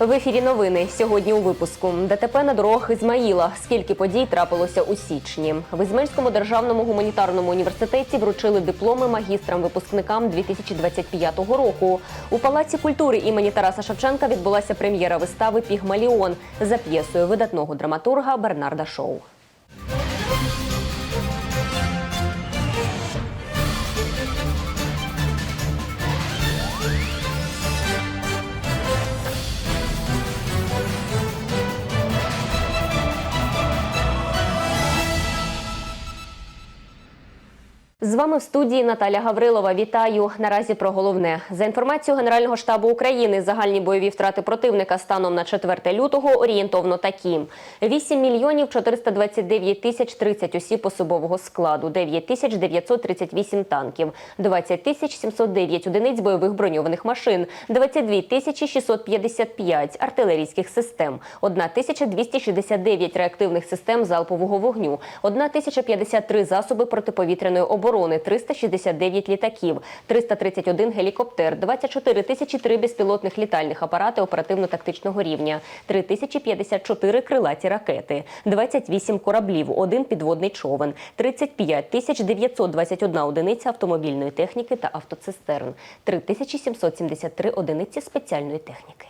В ефірі новини сьогодні у випуску ДТП на дорогах Ізмаїла. Скільки подій трапилося у січні? В Ізмельському державному гуманітарному університеті вручили дипломи магістрам-випускникам 2025 року. У палаці культури імені Тараса Шевченка відбулася прем'єра вистави Пігмаліон за п'єсою видатного драматурга Бернарда Шоу. З вами в студії Наталя Гаврилова. Вітаю. Наразі про головне. За інформацією Генерального штабу України, загальні бойові втрати противника станом на 4 лютого орієнтовно такі: 8 мільйонів 429 тисяч 30 осіб особового складу, 9 тисяч 938 танків, 20 тисяч 709 одиниць бойових броньованих машин, 22 тисячі 655 артилерійських систем, 1 тисяча 269 реактивних систем залпового вогню, 1 тисяча 53 засоби протиповітряної оборони, 369 літаків, 331 гелікоптер, 24 тисячі 3 безпілотних літальних апарати оперативно-тактичного рівня, 3054 крилаті ракети, 28 кораблів, 1 підводний човен, 35 тисяч 921 одиниця автомобільної техніки та автоцистерн, 3773 одиниці спеціальної техніки.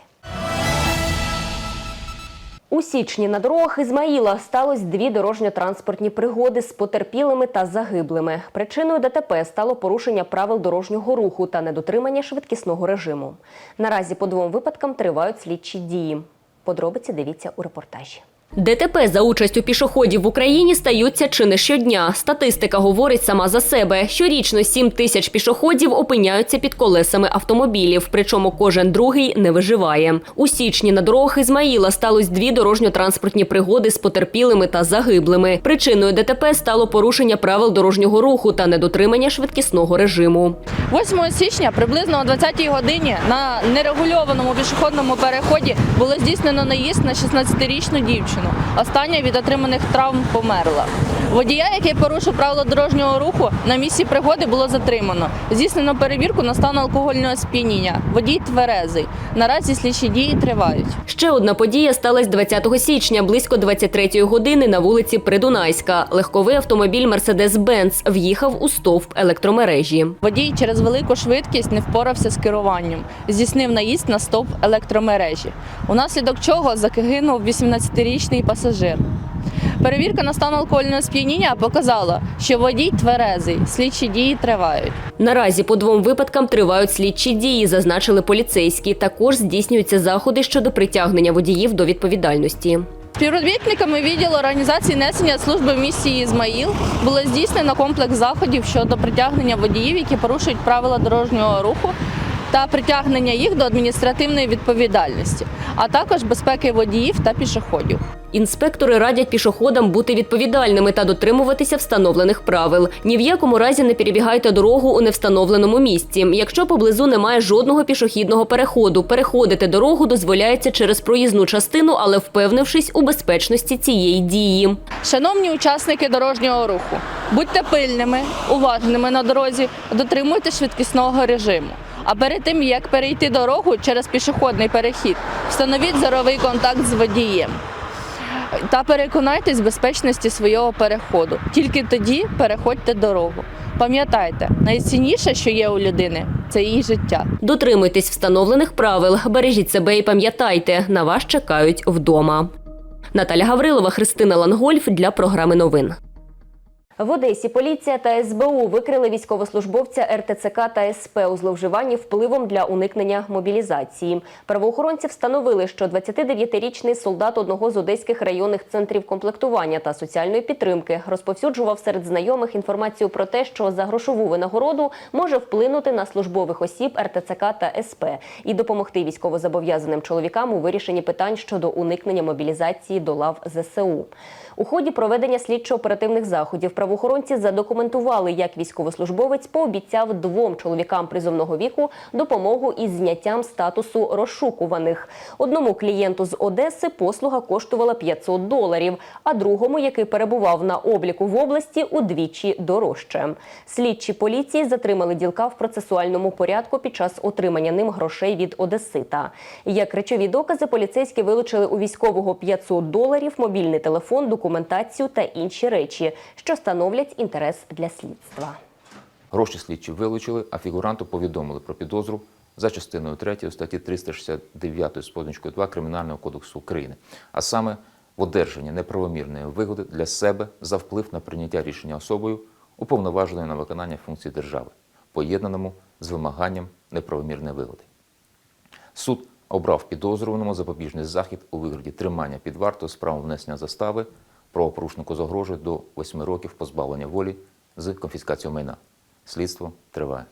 У січні на дорогах Ізмаїла сталося дві дорожньо-транспортні пригоди з потерпілими та загиблими. Причиною ДТП стало порушення правил дорожнього руху та недотримання швидкісного режиму. Наразі по двом випадкам тривають слідчі дії. Подробиці дивіться у репортажі. ДТП за участю пішоходів в Україні стаються чи не щодня. Статистика говорить сама за себе. Щорічно 7 тисяч пішоходів опиняються під колесами автомобілів, причому кожен другий не виживає. У січні на дорогах Ізмаїла сталося дві дорожньо-транспортні пригоди з потерпілими та загиблими. Причиною ДТП стало порушення правил дорожнього руху та недотримання швидкісного режиму. 8 січня приблизно о 20-й годині на нерегульованому пішохідному переході було здійснено наїзд на 16-річну дівчину. Остання від отриманих травм померла. Водія, який порушив правила дорожнього руху, на місці пригоди було затримано. Здійснено перевірку на стан алкогольного сп'яніння. Водій тверезий. Наразі слідчі дії тривають. Ще одна подія сталася 20 січня, близько 23-ї години на вулиці Придунайська. Легковий автомобіль Мерседес-Бенц в'їхав у стовп електромережі. Водій через велику швидкість не впорався з керуванням, здійснив наїзд на стовп електромережі, унаслідок чого загинув 18-річний пасажир. Перевірка на стан алкогольного сп'яніння показала, що водій тверезий, слідчі дії тривають. Наразі по двом випадкам тривають слідчі дії, зазначили поліцейські. Також здійснюються заходи щодо притягнення водіїв до відповідальності. Співробітниками відділу організації несення служби в місті Ізмаїл було здійснено комплекс заходів щодо притягнення водіїв, які порушують правила дорожнього руху, та притягнення їх до адміністративної відповідальності, а також безпеки водіїв та пішоходів. Інспектори радять пішоходам бути відповідальними та дотримуватися встановлених правил. Ні в якому разі не перебігайте дорогу у невстановленому місці. Якщо поблизу немає жодного пішохідного переходу, переходити дорогу дозволяється через проїзну частину, але впевнившись у безпечності цієї дії. Шановні учасники дорожнього руху, будьте пильними, уважними на дорозі, дотримуйте швидкісного режиму. А перед тим як перейти дорогу через пішохідний перехід, встановіть зоровий контакт з водієм. Та переконайтесь в безпечності свого переходу. Тільки тоді переходьте дорогу. Пам'ятайте, найцінніше, що є у людини, це її життя. Дотримуйтесь встановлених правил, бережіть себе і пам'ятайте, на вас чекають вдома. Наталя Гаврилова, Христина Лангольф для програми новин. В Одесі поліція та СБУ викрили військовослужбовця РТЦК та СП у зловживанні впливом для уникнення мобілізації. Правоохоронці встановили, що 29-річний солдат одного з одеських районних центрів комплектування та соціальної підтримки розповсюджував серед знайомих інформацію про те, що за грошову винагороду може вплинути на службових осіб РТЦК та СП і допомогти військовозобов'язаним чоловікам у вирішенні питань щодо уникнення мобілізації до лав ЗСУ. У ході проведення слідчо-оперативних заходів правоохоронці задокументували, як військовослужбовець пообіцяв двом чоловікам призовного віку допомогу із зняттям статусу розшукуваних. Одному клієнту з Одеси послуга коштувала 500 доларів, а другому, який перебував на обліку в області, удвічі дорожче. Слідчі поліції затримали ділка в процесуальному порядку під час отримання ним грошей від Одесита. Як речові докази, поліцейські вилучили у військового 500 доларів, мобільний телефон, документацію та інші речі, що становлять інтерес для слідства. Гроші слідчі вилучили, а фігуранту повідомили про підозру за частиною 3 статті 369 з позначкою 2 Кримінального кодексу України, а саме в одержанні неправомірної вигоди для себе за вплив на прийняття рішення особою, уповноваженою на виконання функцій держави, поєднаному з вимаганням неправомірної вигоди. Суд обрав підозрюваному запобіжний захід у вигляді тримання під вартою з правом внесення застави. Правопорушнику загрожує до 8 років позбавлення волі з конфіскацією майна. Слідство триває.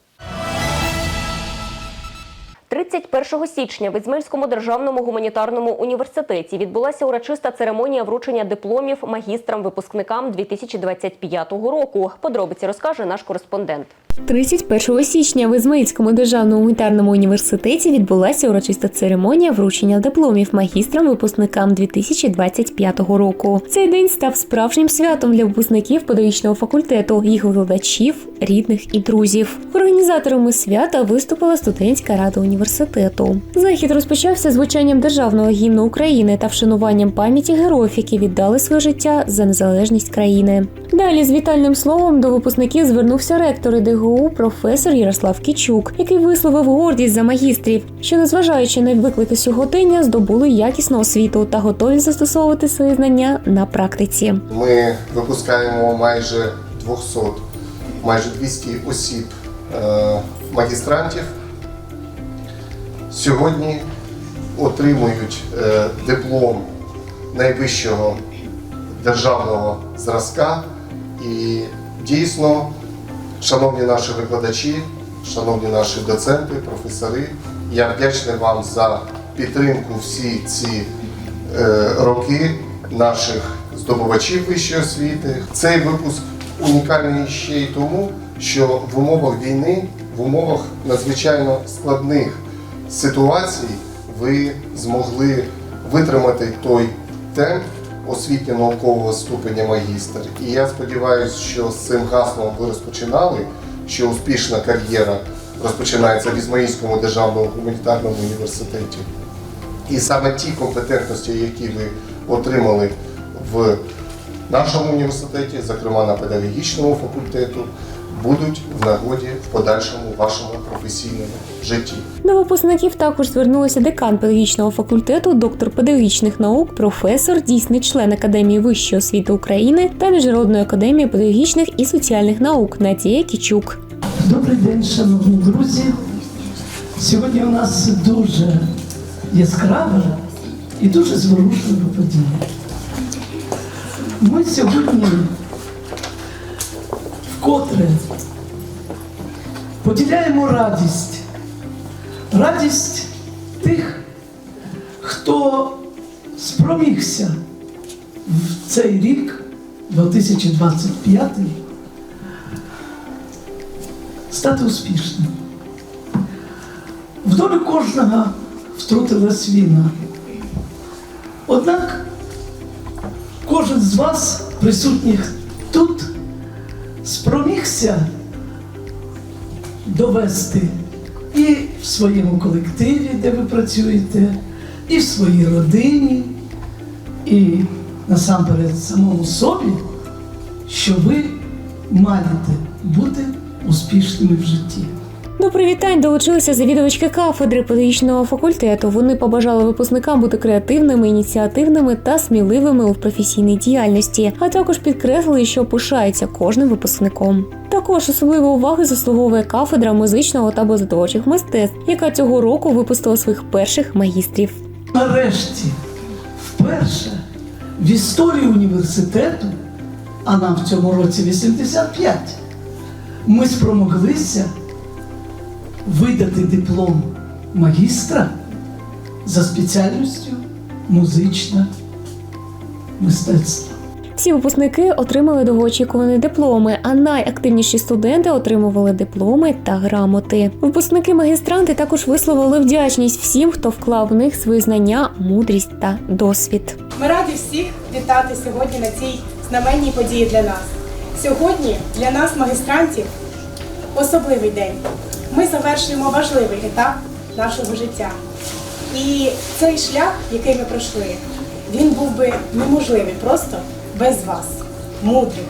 31 січня в Ізмельському державному гуманітарному університеті відбулася урочиста церемонія вручення дипломів магістрам-випускникам 2025 року. Подробиці розкаже наш кореспондент. 31 січня в Ізмаїльському державному гуманітарному університеті відбулася урочиста церемонія вручення дипломів магістрам-випускникам 2025 року. Цей день став справжнім святом для випускників педагогічного факультету, їх викладачів, рідних і друзів. Організаторами свята виступила студентська рада університету. Захід розпочався звучанням державного гімну України та вшануванням пам'яті героїв, які віддали своє життя за незалежність країни. Далі з вітальним словом до випускників звернувся ректор ДГУ професор Ярослав Кічук, який висловив гордість за магістрів, що, незважаючи на виклики сьогодення, здобули якісну освіту та готові застосовувати свої знання на практиці. Ми випускаємо майже 200, майже 200 осіб е, магістрантів. Сьогодні отримують е, диплом найвищого державного зразка. І дійсно, шановні наші викладачі, шановні наші доценти, професори, я вдячний вам за підтримку всі ці е, роки наших здобувачів вищої освіти. Цей випуск унікальний ще й тому, що в умовах війни, в умовах надзвичайно складних ситуацій, ви змогли витримати той темп освітньо-наукового ступеня магістр. І я сподіваюся, що з цим гаслом ви розпочинали, що успішна кар'єра розпочинається в Ізмаїльському державному гуманітарному університеті. І саме ті компетентності, які ви отримали в нашому університеті, зокрема на педагогічному факультету, будуть в нагоді в подальшому вашому професійному житті. До випускників також звернулися декан педагогічного факультету, доктор педагогічних наук, професор, дійсний член Академії вищої освіти України та Міжнародної академії педагогічних і соціальних наук Надія Кічук. Добрий день, шановні друзі. Сьогодні у нас дуже яскраве і дуже зворушливе подія. Ми сьогодні вкотре поділяємо радість. Радість тих, хто спромігся в цей рік, 2025, стати успішним. В долю кожного втрутилась війна. Однак кожен з вас, присутніх тут, спромігся довести і в своєму колективі, де ви працюєте, і в своїй родині, і насамперед самому собі, що ви маєте бути успішними в житті. До привітань долучилися завідувачки кафедри педагогічного факультету. Вони побажали випускникам бути креативними, ініціативними та сміливими у професійній діяльності, а також підкреслили, що пишаються кожним випускником. Також особливої уваги заслуговує кафедра музичного та базотворчих мистецтв, яка цього року випустила своїх перших магістрів. Нарешті, вперше в історії університету, а нам в цьому році 85, ми спромоглися видати диплом магістра за спеціальністю музичне мистецтво. Всі випускники отримали довгоочікувані дипломи, а найактивніші студенти отримували дипломи та грамоти. Випускники магістранти також висловили вдячність всім, хто вклав в них свої знання, мудрість та досвід. Ми раді всіх вітати сьогодні на цій знаменній події для нас. Сьогодні для нас, магістрантів, особливий день. Ми завершуємо важливий етап нашого життя. І цей шлях, який ми пройшли, він був би неможливий просто без вас, мудрих,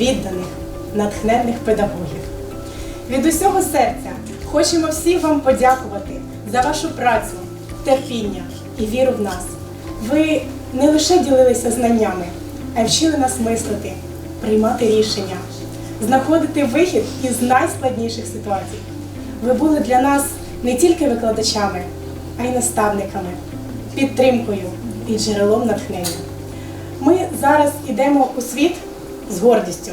відданих, натхненних педагогів. Від усього серця хочемо всім вам подякувати за вашу працю, терпіння і віру в нас. Ви не лише ділилися знаннями, а й вчили нас мислити, приймати рішення, знаходити вихід із найскладніших ситуацій. Ви були для нас не тільки викладачами, а й наставниками, підтримкою і джерелом натхнення. Ми зараз йдемо у світ з гордістю,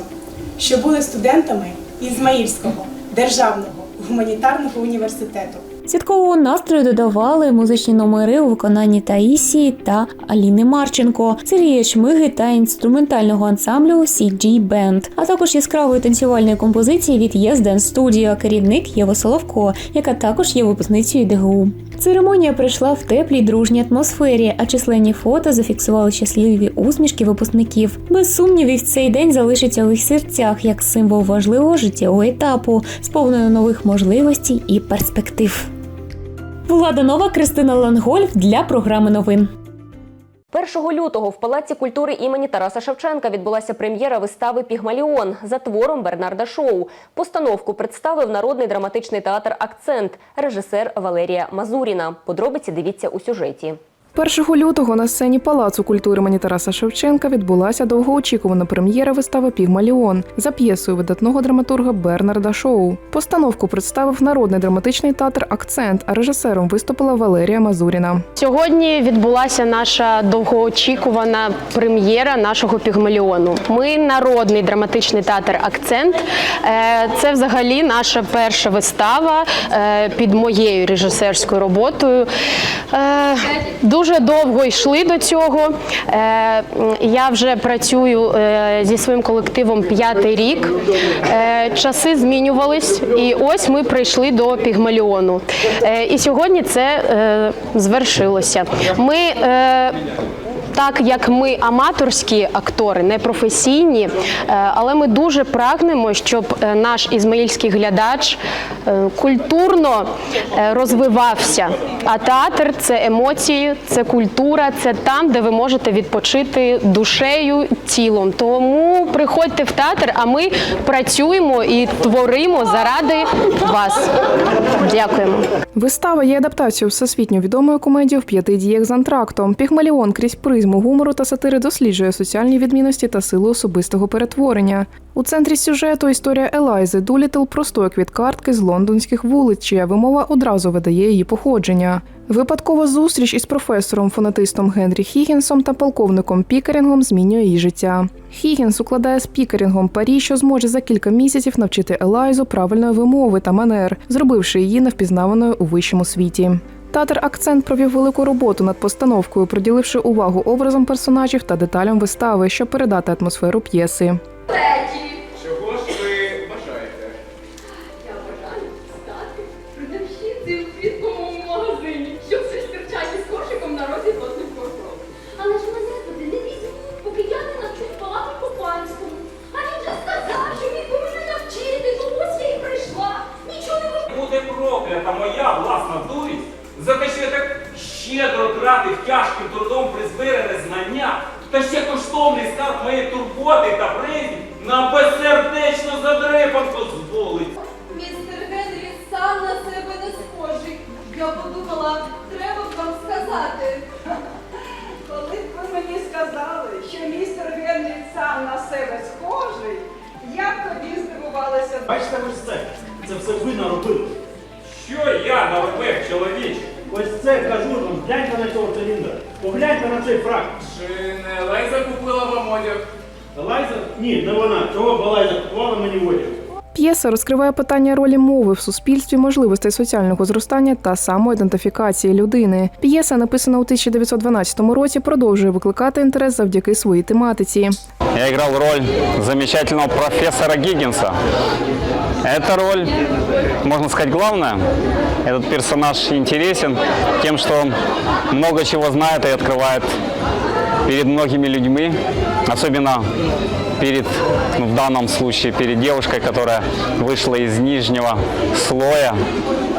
що були студентами Ізмаїльського державного гуманітарного університету. Святкового настрою додавали музичні номери у виконанні Таїсії та Аліни Марченко, Сергія Чмиги та інструментального ансамблю CG Band, а також яскравої танцювальної композиції від Yes Dance Studio, керівник Єва Соловко, яка також є випускницею ДГУ. Церемонія пройшла в теплій дружній атмосфері, а численні фото зафіксували щасливі усмішки випускників. Без сумнівів, цей день залишиться у їх серцях як символ важливого життєвого етапу, сповненого нових можливостей і перспектив. Влада Нова, Кристина Лангольф для програми новин. 1 лютого в Палаці культури імені Тараса Шевченка відбулася прем'єра вистави Пігмаліон за твором Бернарда Шоу. Постановку представив народний драматичний театр Акцент, режисер Валерія Мазуріна. Подробиці дивіться у сюжеті. 1 лютого на сцені Палацу культури імені Тараса Шевченка відбулася довгоочікувана прем'єра вистави Пігмаліон за п'єсою видатного драматурга Бернарда Шоу. Постановку представив народний драматичний театр Акцент, а режисером виступила Валерія Мазуріна. Сьогодні відбулася наша довгоочікувана прем'єра нашого пігмаліону. Ми народний драматичний театр Акцент. Е, Це взагалі наша перша вистава е, під моєю режисерською роботою. Е, Дуже довго йшли до цього. Е, Я вже працюю е, зі своїм колективом п'ятий рік. Е, Часи змінювались, і ось ми прийшли до пігмаліону. І сьогодні це звершилося. Ми так як ми аматорські актори, не професійні, е, але ми дуже прагнемо, щоб е, наш ізмаїльський глядач е, культурно розвивався. А театр це емоції, це культура, це там, де ви можете відпочити душею, тілом. Тому приходьте в театр, а ми працюємо і творимо заради вас. Дякуємо. Вистава є адаптацією всесвітньо відомої комедії в п'яти діях з антрактом. Пігмаліон крізь призму гумору та сатири досліджує соціальні відмінності та силу особистого перетворення. У центрі сюжету історія Елайзи Дулітл простої квіткартки з лондонських вулиць, чия вимова одразу видає її походження. Випадкова зустріч із професором фонетистом Генрі Хігінсом та полковником Пікерінгом змінює її життя. Хігінс укладає з Пікерінгом парі, що зможе за кілька місяців навчити Елайзу правильної вимови та манер, зробивши її невпізнаваною у вищому світі. Театр Акцент провів велику роботу над постановкою, приділивши увагу образам персонажів та деталям вистави, щоб передати атмосферу п'єси. Чого ж ви бажаєте? Я бажаю стати продавщицею в квітковому магазині, щоб все стирчати з кошиком на розі корпорат. Але ж мене туди не візьмуть, поки я не навчусь балати по панському. А він же сказав, що він повинен навчити, тому я і прийшла. Нічого не. Буде проклята моя власна дурість за те, що я так щедро тратив тяжким трудом призбирене знання, та ще коштовний скарб моєї турботи та призі нам безсердечно задрепан дозволить. Містер Генрі сам на себе не схожий. Я подумала, треба б вам сказати. Коли б ви мені сказали, що містер Генрі сам на себе схожий, я б тоді здивувалася. Бачите, ось це. Це все ви наробили. Що я наробив, чоловіче? Ось це кажу вам, гляньте на цього циліндра. Погляньте на цей фрак. Чи не Лейза купила вам одяг? Лайза? Ні, не вона. Чого б Лайза купувала мені одяг? П'єса розкриває питання ролі мови в суспільстві, можливостей соціального зростання та самоідентифікації людини. П'єса, написана у 1912 році, продовжує викликати інтерес завдяки своїй тематиці. Я играл роль замечательного профессора Гиггинса. Эта роль, можно сказать, главная. Этот персонаж интересен тем, что он много чего знает и открывает перед многими людьми, особенно перед, ну, в данном случае, перед девушкой, которая вышла из нижнего слоя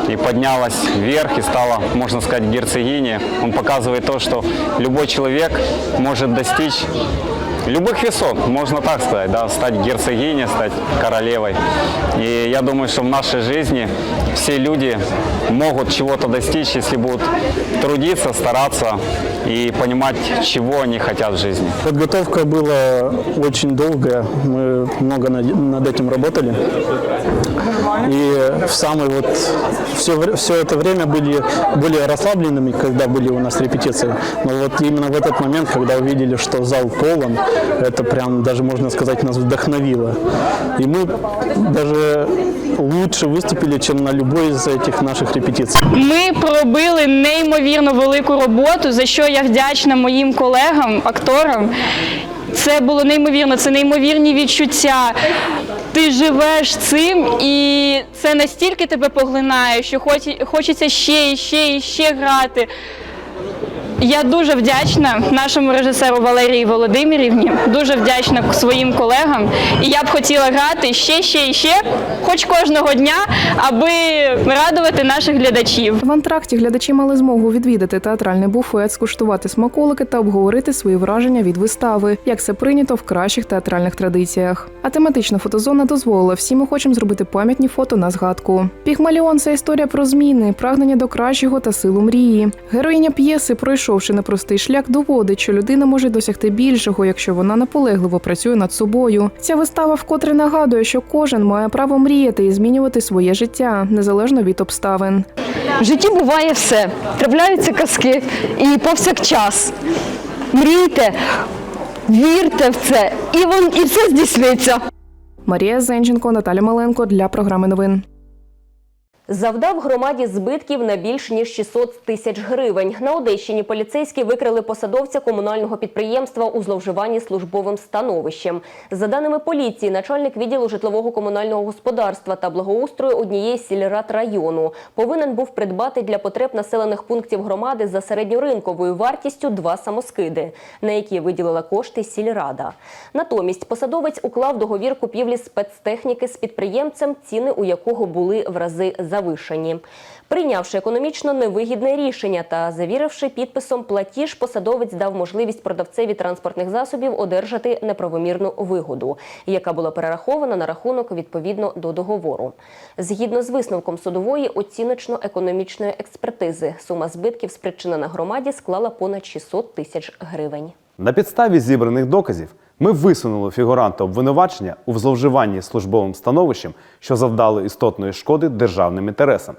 и поднялась вверх и стала, можно сказать, герцогиней. Он показывает то, что любой человек может достичь любых высот, можно так сказать, да, стать герцогиней, стать королевой. И я думаю, что в нашей жизни все люди могут чего-то достичь, если будут трудиться, стараться и понимать, чего они хотят в жизни. Подготовка была очень долгая, мы много над, над этим работали. И в самый вот все, все это время были более расслабленными, когда были у нас репетиции. Но вот именно в этот момент, когда увидели, что зал полон, это прям даже можно сказать нас вдохновило. И мы даже лучше выступили, чем на любой из этих наших репетиций. Ми пробили неймовірно велику роботу, за що я вдячна моїм колегам, акторам. Це було неймовірно, це неймовірні відчуття. Ти живеш цим, і це настільки тебе поглинає, що хоч- хочеться ще і ще і ще грати. Я дуже вдячна нашому режисеру Валерії Володимирівні, дуже вдячна своїм колегам. І я б хотіла грати ще, ще і ще, хоч кожного дня, аби радувати наших глядачів. В антракті глядачі мали змогу відвідати театральний буфет, скуштувати смаколики та обговорити свої враження від вистави, як це прийнято в кращих театральних традиціях. А тематична фотозона дозволила всім охочим зробити пам'ятні фото на згадку. Пігмаліон це історія про зміни, прагнення до кращого та силу мрії. Героїня п'єси, пройшовши непростий шлях, доводить, що людина може досягти більшого, якщо вона наполегливо працює над собою. Ця вистава вкотре нагадує, що кожен має право мріяти і змінювати своє життя незалежно від обставин. В житті буває все. Трапляються казки і повсякчас. Мрійте, вірте в це, і вон і все здійсниться. Марія Зенченко, Наталя Маленко для програми новин. Завдав громаді збитків на більш ніж 600 тисяч гривень. На Одещині поліцейські викрили посадовця комунального підприємства у зловживанні службовим становищем. За даними поліції, начальник відділу житлового комунального господарства та благоустрою однієї сільрад району повинен був придбати для потреб населених пунктів громади за середньоринковою вартістю два самоскиди, на які виділила кошти сільрада. Натомість посадовець уклав договір купівлі спецтехніки з підприємцем, ціни у якого були в рази завишені. Прийнявши економічно невигідне рішення та завіривши підписом платіж, посадовець дав можливість продавцеві транспортних засобів одержати неправомірну вигоду, яка була перерахована на рахунок відповідно до договору. Згідно з висновком судової оціночно-економічної експертизи, сума збитків, спричинена громаді, склала понад 600 тисяч гривень. На підставі зібраних доказів ми висунули фігуранта обвинувачення у зловживанні службовим становищем, що завдало істотної шкоди державним інтересам.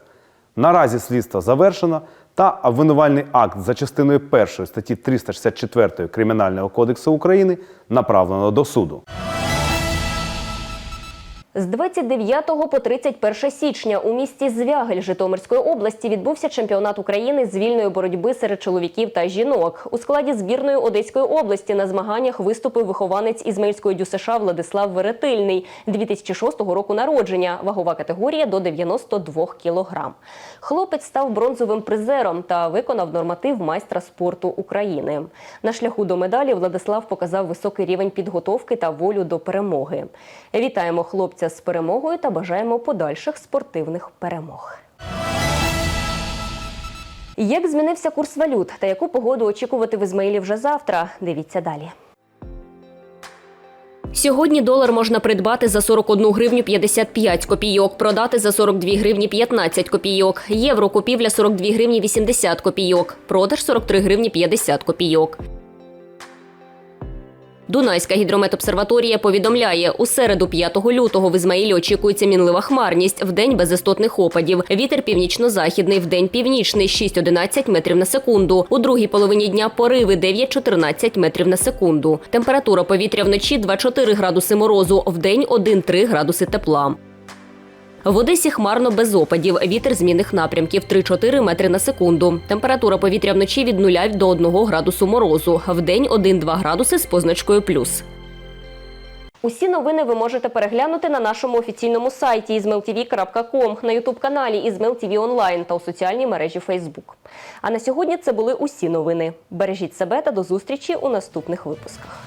Наразі слідство завершено та обвинувальний акт за частиною 1 статті 364 Кримінального кодексу України направлено до суду. З 29 по 31 січня у місті Звягель Житомирської області відбувся чемпіонат України з вільної боротьби серед чоловіків та жінок. У складі збірної Одеської області на змаганнях виступив вихованець Ізмаїльської ДЮСШ Владислав Веретильний 2006 року народження. Вагова категорія до 92 кілограм. Хлопець став бронзовим призером та виконав норматив майстра спорту України. На шляху до медалі Владислав показав високий рівень підготовки та волю до перемоги. Вітаємо хлопця з перемогою та бажаємо подальших спортивних перемог. Як змінився курс валют та яку погоду очікувати в Ізмаїлі вже завтра? Дивіться далі. Сьогодні долар можна придбати за 41 гривню 55 копійок, продати за 42 гривні 15 копійок. Євро купівля 42 гривні 80 копійок, продаж 43 гривні 50 копійок. Дунайська гідрометобсерваторія повідомляє, у середу 5 лютого в Ізмаїлі очікується мінлива хмарність, вдень без істотних опадів. Вітер північно-західний, в день північний 6-11 метрів на секунду. У другій половині дня пориви 9-14 метрів на секунду. Температура повітря вночі 2-4 градуси морозу, в день 1-3 градуси тепла. В Одесі хмарно без опадів. Вітер змінних напрямків 3-4 метри на секунду. Температура повітря вночі від 0 до 1 градусу морозу. Вдень 1-2 градуси з позначкою плюс. Усі новини ви можете переглянути на нашому офіційному сайті izmailtv.com, на ютуб-каналі IzmailTV Онлайн та у соціальній мережі Facebook. А на сьогодні це були усі новини. Бережіть себе та до зустрічі у наступних випусках.